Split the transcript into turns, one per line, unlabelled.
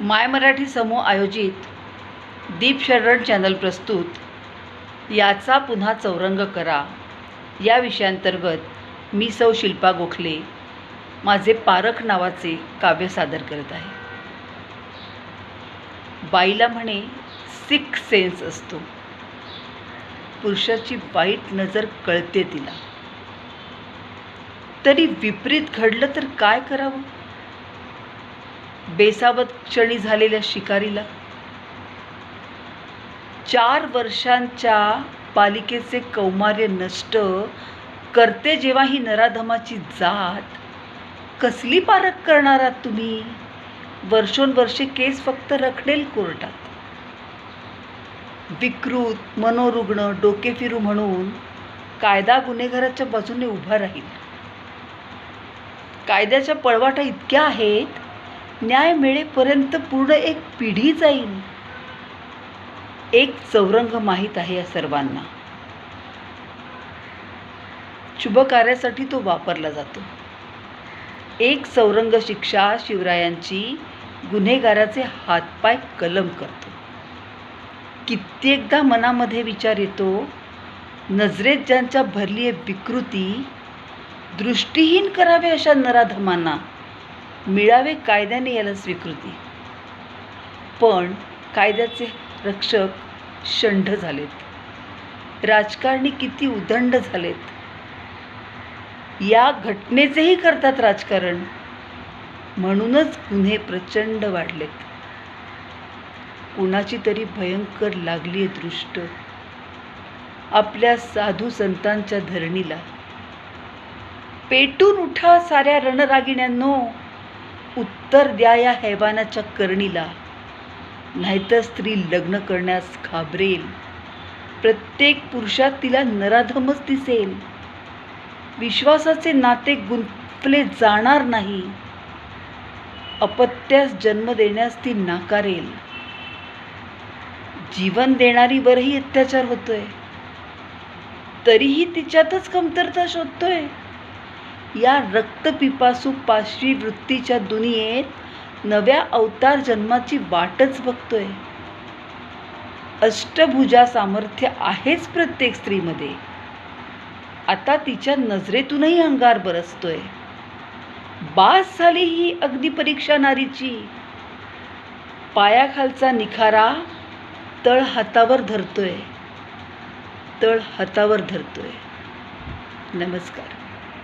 माय मराठी समूह आयोजित दीप शरण चॅनल प्रस्तुत. याचा पुन्हा चौरंग करा. या विषयांतर्गत मी सौ शिल्पा गोखले माझे पारख नावाचे काव्य सादर करत आहे. बाईला म्हणे सिक्स सेन्स असतो. पुरुषाची वाईट नजर कळते तिला. तरी विपरीत घडलं तर काय करावं? बेसावत क्षणी झालेल्या शिकारीला. चार वर्षांच्या पालिकेचे कौमार्य नष्ट करते जेव्हा ही नराधमाची जात. कसली पारख करणार आहात तुम्ही? वर्षोनवर्षे केस फक्त रखडेल कोर्टात. विकृत मनोरुग्ण डोके फिरू म्हणून कायदा गुन्हेगाराच्या बाजूने उभा राहील. कायद्याच्या पळवाटा इतक्या आहेत? न्याय मिळेपर्यंत पूर्ण एक पिढी जाईल एक चौरंग माहीत आहे या सर्वांना. शुभ कार्यासाठी तो वापरला जातो. एक चौरंग शिक्षा शिवरायांची गुन्हेगाराचे हातपाय कलम करतो. कित्येकदा मनामध्ये विचार येतो नजरेत ज्यांच्या भरली आहे विकृती दृष्टीहीन करावे अशा नराधमांना मिळावे कायद्याने याला स्वीकृती. पण कायद्याचे रक्षक शंढ झालेत. राजकारणी किती उदंड झालेत. या घटनेचेही करतात राजकारण. म्हणूनच गुन्हे प्रचंड वाढलेत. कुणाची तरी भयंकर लागली आहे दृष्ट. आपल्या साधू संतांच्या धरणीला. पेटून उठा साऱ्या रणरागिण्यांनो. उत्तर द्या या हैवानाच्या करणीला. नाहीतर स्त्री लग्न करण्यास घाबरेल. प्रत्येक पुरुषात तिला नराधमच दिसेल. विश्वासाचे नाते गुंतले जाणार नाही. अपत्यास जन्म देण्यास ती नाकारेल. जीवन देणारीवरही अत्याचार होतोय. तरीही तिच्यातच कमतरता शोधतोय. या रक्तपिपासू पाशवी वृत्तीच्या दुनियेत नव्या अवतार जन्माची वाटच बघतोय. अष्टभुजा सामर्थ्य आहेच प्रत्येक स्त्रीमध्ये. आता तिच्या नजरेतूनही अंगार बरसतोय. बास झाली ही अगदी परीक्षा नारीची. पायाखालचा निखारा तळ हातावर धरतोय. तळ हातावर धरतोय. नमस्कार.